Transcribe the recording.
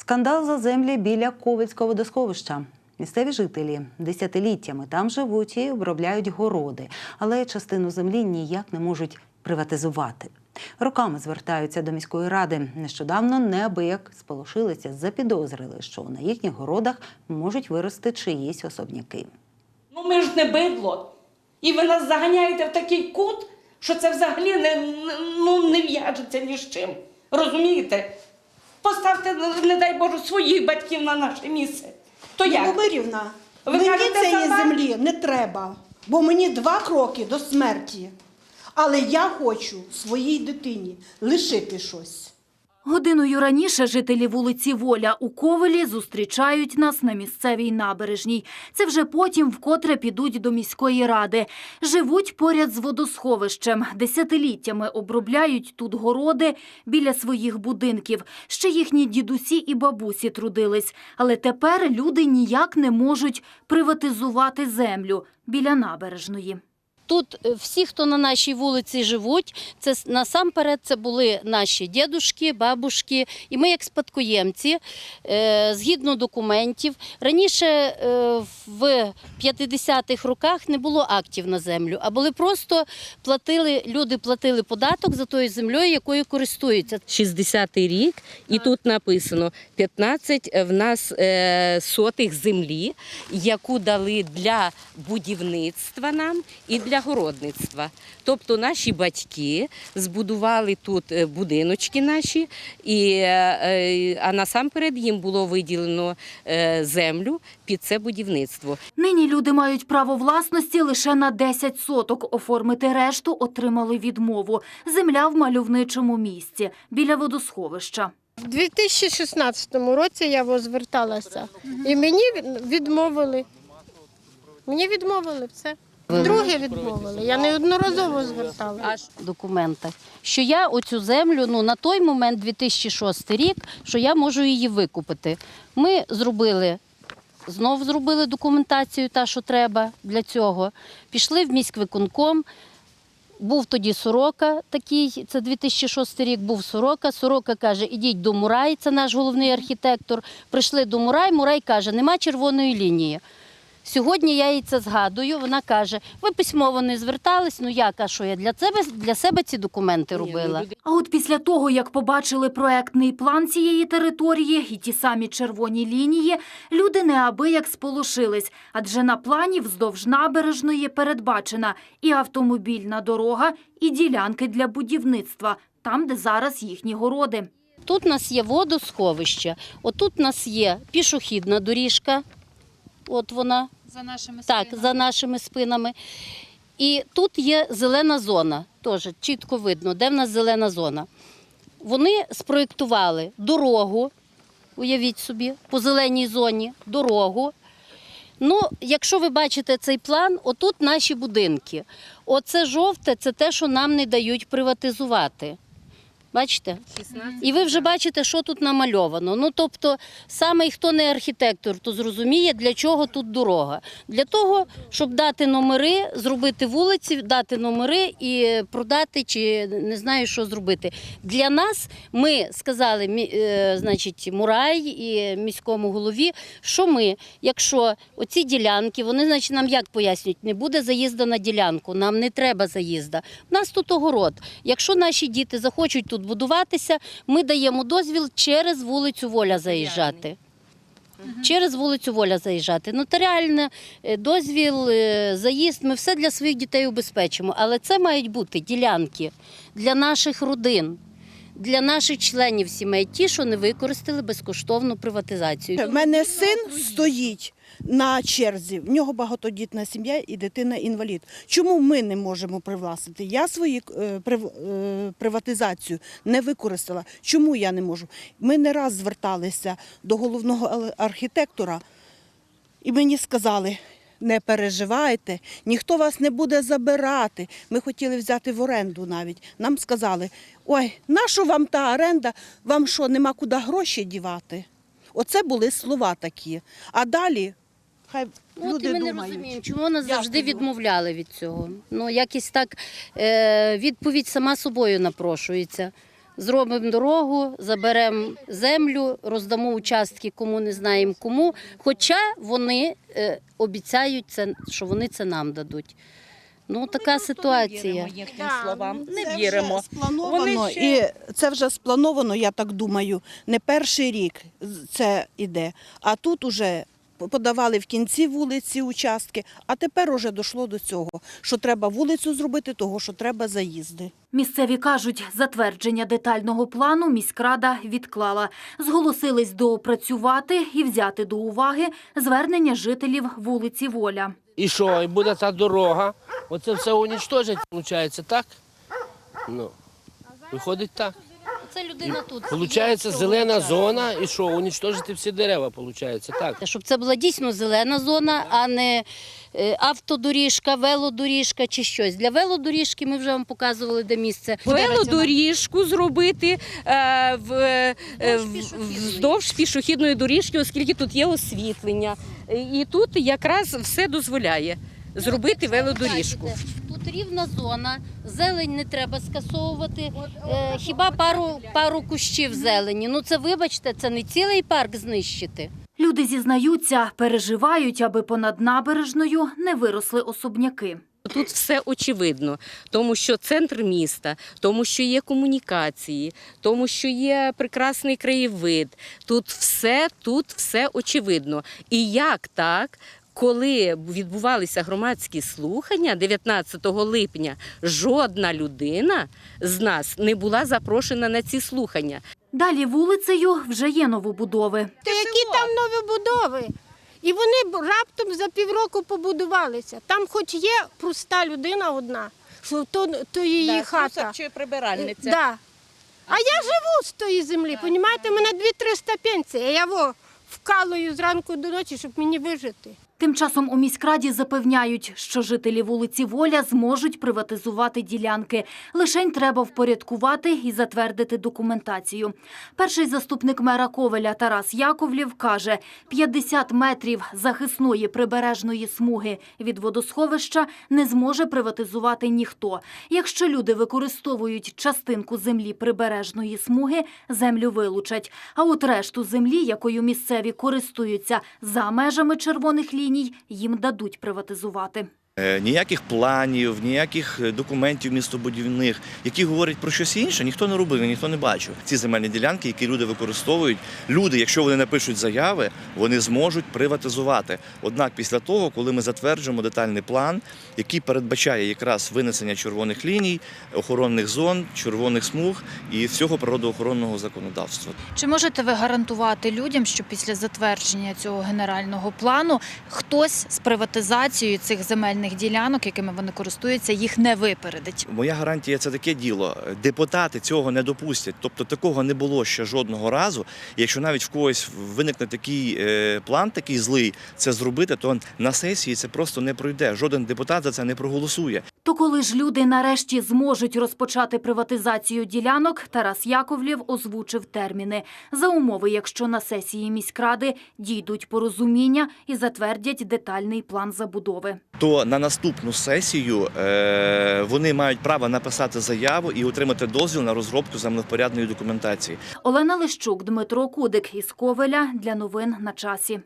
Скандал за землі біля Ковельського водосховища. Місцеві жителі десятиліттями там живуть і обробляють городи, але частину землі ніяк не можуть приватизувати. Роками звертаються до міської ради. Нещодавно неабияк сполошилися, запідозрили, що на їхніх городах можуть вирости чиїсь особняки. Ну ми ж не бидло. І ви нас заганяєте в такий кут, що це взагалі не- ну, не в'яжеться ні з чим. Розумієте? Поставте, не дай Боже, своїх батьків на наше місце. То як? Любомирівна, Ви мені кажете, цієї сама? землі не треба, бо мені два кроки до смерті. Але я хочу своїй дитині лишити щось. Годиною раніше жителі вулиці Воля у Ковелі зустрічають нас на місцевій набережній. Це вже потім вкотре підуть до міської ради. Живуть поряд з водосховищем. Десятиліттями обробляють тут городи біля своїх будинків. Ще їхні дідусі і бабусі трудились. Але тепер люди ніяк не можуть приватизувати землю біля набережної. Тут е, всі, хто на нашій вулиці живуть, це насамперед це були наші дідушки, бабушки, і ми як спадкоємці, е, згідно документів. Раніше е, в 50-х роках не було актів на землю, а були просто платили, люди платили податок за тою землею, якою користуються. 60-й рік, і тут написано 15 в нас сотих землі, яку дали для будівництва нам і для городництва. Тобто наші батьки збудували тут е, будиночки наші, і, е, а насамперед їм було виділено е, землю під це будівництво. Нині люди мають право власності лише на 10 соток. Оформити решту отримали відмову. Земля в мальовничому місці біля водосховища. У 2016 році я возверталася, і мені відмовили. Мені відмовили все. Друге відмовили. Я неодноразово зверталася. в документах, що я оцю землю ну, на той момент, 2006 рік, що я можу її викупити. Ми зробили, знов зробили документацію, та, що треба для цього. Пішли в міськвиконком. Був тоді Сорока такий, це 2006 рік, був Сорока. Сорока каже, ідіть до Мурай, це наш головний архітектор. Прийшли до Мурай, Мурай каже, нема червоної лінії. Сьогодні я їй це згадую. Вона каже: ви письмово не звертались. Ну як, а що я для себе для себе ці документи робила? А от після того, як побачили проектний план цієї території і ті самі червоні лінії, люди неабияк сполошились, адже на плані вздовж набережної передбачена і автомобільна дорога, і ділянки для будівництва, там, де зараз їхні городи. Тут у нас є водосховище, отут у нас є пішохідна доріжка. От вона. За нашими Так, спинами. за нашими спинами. І тут є зелена зона, теж чітко видно, де в нас зелена зона. Вони спроєктували дорогу, уявіть собі, по зеленій зоні, дорогу. Ну, якщо ви бачите цей план, отут наші будинки. Оце жовте це те, що нам не дають приватизувати. Бачите? І ви вже бачите, що тут намальовано. Ну, тобто, саме хто не архітектор, то зрозуміє, для чого тут дорога. Для того, щоб дати номери, зробити вулиці, дати номери і продати, чи не знаю, що зробити. Для нас ми сказали, е, значить, Мурай і міському голові, що ми, якщо оці ділянки, вони, значить, нам як пояснюють, не буде заїзду на ділянку, нам не треба заїзда. У нас тут огород. Якщо наші діти захочуть тут будуватися, ми даємо дозвіл через вулицю Воля заїжджати. Через вулицю Воля заїжджати. Нотаріальний е, дозвіл, е, заїзд, ми все для своїх дітей убезпечимо. Але це мають бути ділянки для наших родин, для наших членів сімей, ті, що не використали безкоштовну приватизацію. У мене син стоїть на черзі. В нього багатодітна сім'я і дитина інвалід. Чому ми не можемо привласнити? Я свою е, е, приватизацію не використала. Чому я не можу? Ми не раз зверталися до головного архітектора, і мені сказали. Не переживайте, ніхто вас не буде забирати. Ми хотіли взяти в оренду навіть. Нам сказали: ой, нащо вам та оренда? Вам що, нема куди гроші дівати? Оце були слова такі. А далі хай Ну, люди ми не розуміємо, чому нас завжди Дякую. відмовляли від цього. Ну, якось так е, відповідь сама собою напрошується. Зробимо дорогу, заберемо землю, роздамо участки, кому не знаємо кому. Хоча вони е, обіцяють, це, що вони це нам дадуть. Ну, така ситуація. їхнім словам. Це Не вже віримо. Сплановано, Вони ще- і це вже сплановано, я так думаю, не перший рік з- це іде. А тут уже подавали в кінці вулиці участки, а тепер уже дійшло до цього, що треба вулицю зробити, того, що треба заїзди. Місцеві кажуть, затвердження детального плану міськрада відклала. Зголосились доопрацювати і взяти до уваги звернення жителів вулиці Воля. І що, і буде та дорога, оце все унічтожить, виходить, так? Ну, виходить так. Це людина тут. Получається зелена зона, і що, унічтожити всі дерева, виходить, так? Щоб це була дійсно зелена зона, а не е, автодоріжка, велодоріжка чи щось. Для велодоріжки ми вже вам показували, де місце. Велодоріжку зробити е, в, е, вздовж пішохідної доріжки, оскільки тут є освітлення. І тут якраз все дозволяє зробити велодоріжку. Рівна зона, зелень не треба скасовувати. Е, хіба пару, пару кущів зелені. Ну це вибачте, це не цілий парк знищити. Люди зізнаються, переживають, аби понад набережною не виросли особняки. Тут все очевидно, тому що центр міста, тому що є комунікації, тому що є прекрасний краєвид. Тут все, тут все очевидно. І як так? Коли відбувалися громадські слухання 19 липня, жодна людина з нас не була запрошена на ці слухання. Далі вулицею вже є новобудови. Та які там нові будови? І вони раптом за півроку побудувалися. Там хоч є проста людина одна, що то, то її Да, хата. чи прибиральниця. Да. А я живу з тої землі, понімаєте, мене 2300 пенсія. Я во вкалую зранку до ночі, щоб мені вижити. Тим часом у міськраді запевняють, що жителі вулиці Воля зможуть приватизувати ділянки. Лишень треба впорядкувати і затвердити документацію. Перший заступник мера Ковеля Тарас Яковлів каже, 50 метрів захисної прибережної смуги від водосховища не зможе приватизувати ніхто. Якщо люди використовують частинку землі прибережної смуги, землю вилучать. А от решту землі, якою місцеві користуються за межами червоних ліній, їм дадуть приватизувати. Е, Ніяких планів, ніяких е, документів містобудівних, які говорять про щось інше, ніхто не робив, ніхто не бачив. Ці земельні ділянки, які люди використовують, люди, якщо вони напишуть заяви, вони зможуть приватизувати. Однак, після того, коли ми затверджуємо детальний план, який передбачає якраз винесення червоних ліній, охоронних зон, червоних смуг і всього природоохоронного законодавства. Чи можете ви гарантувати людям, що після затвердження цього генерального плану хтось з приватизацією цих земельних ділянок, якими вони користуються, їх не випередить? Моя гарантія це таке діло. Депутати цього не допустять. Тобто такого не було ще жодного разу. Якщо навіть в когось виникне такий е, план, такий злий, це зробити, то на сесії це просто не пройде. Жоден депутат за це не проголосує. То коли ж люди нарешті зможуть розпочати приватизацію ділянок, Тарас Яковлєв озвучив терміни. За умови, якщо на сесії міськради дійдуть порозуміння і затвердять детальний план забудови. То на наступну сесію е, вони мають право написати заяву і отримати дозвіл на розробку землевпорядної документації. Олена Лищук, Дмитро Кудик із Ковеля для новин на часі.